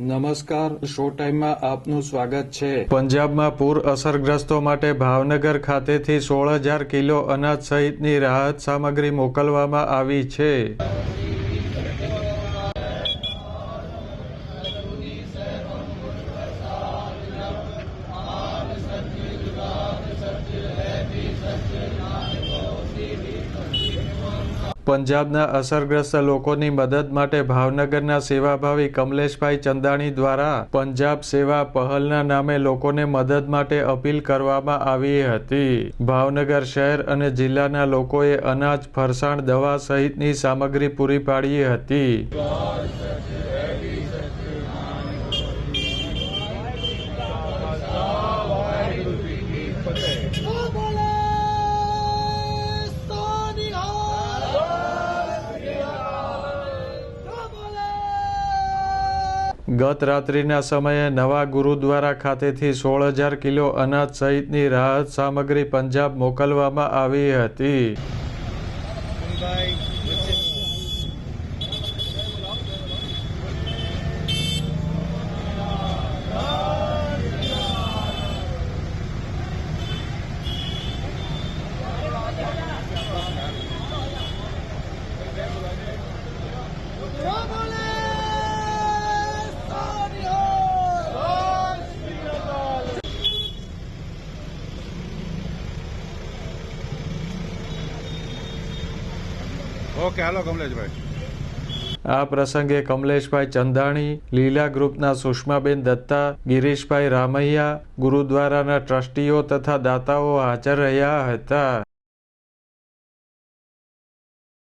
નમસ્કાર, શો ટાઈમમાં આપનું સ્વાગત છે. પંજાબમાં પૂર અસરગ્રસ્તો માટે ભાવનગર ખાતેથી સોળ હજાર કિલો અનાજ સહિતની રાહત સામગ્રી મોકલવામાં આવી છે. પંજાબના અસરગ્રસ્ત લોકોની મદદ માટે ભાવનગરના સેવાભાવી કમલેશભાઈ ચંદાણી દ્વારા પંજાબ સેવા પહલના નામે લોકોને મદદ માટે અપીલ કરવામાં આવી હતી. ભાવનગર શહેર અને જિલ્લાના લોકોએ અનાજ, ફરસાણ, દવા સહિતની સામગ્રી પૂરી પાડી હતી. ગત રાત્રિના સમયે નવા ગુરુદ્વારા ખાતેથી સોળ હજાર કિલો અનાજ સહિતની રાહત સામગ્રી પંજાબ મોકલવામાં આવી હતી. ઓકે, હાલો કમલેશભાઈ. આ પ્રસંગે કમલેશભાઈ ચંદાણી, લીલા ગ્રુપના સુષ્માબેન દત્તા, ગિરીશભાઈ રામૈયા, ગુરુદ્વારાના ટ્રસ્ટીઓ તથા દાતાઓ હાજર રહ્યા હતા.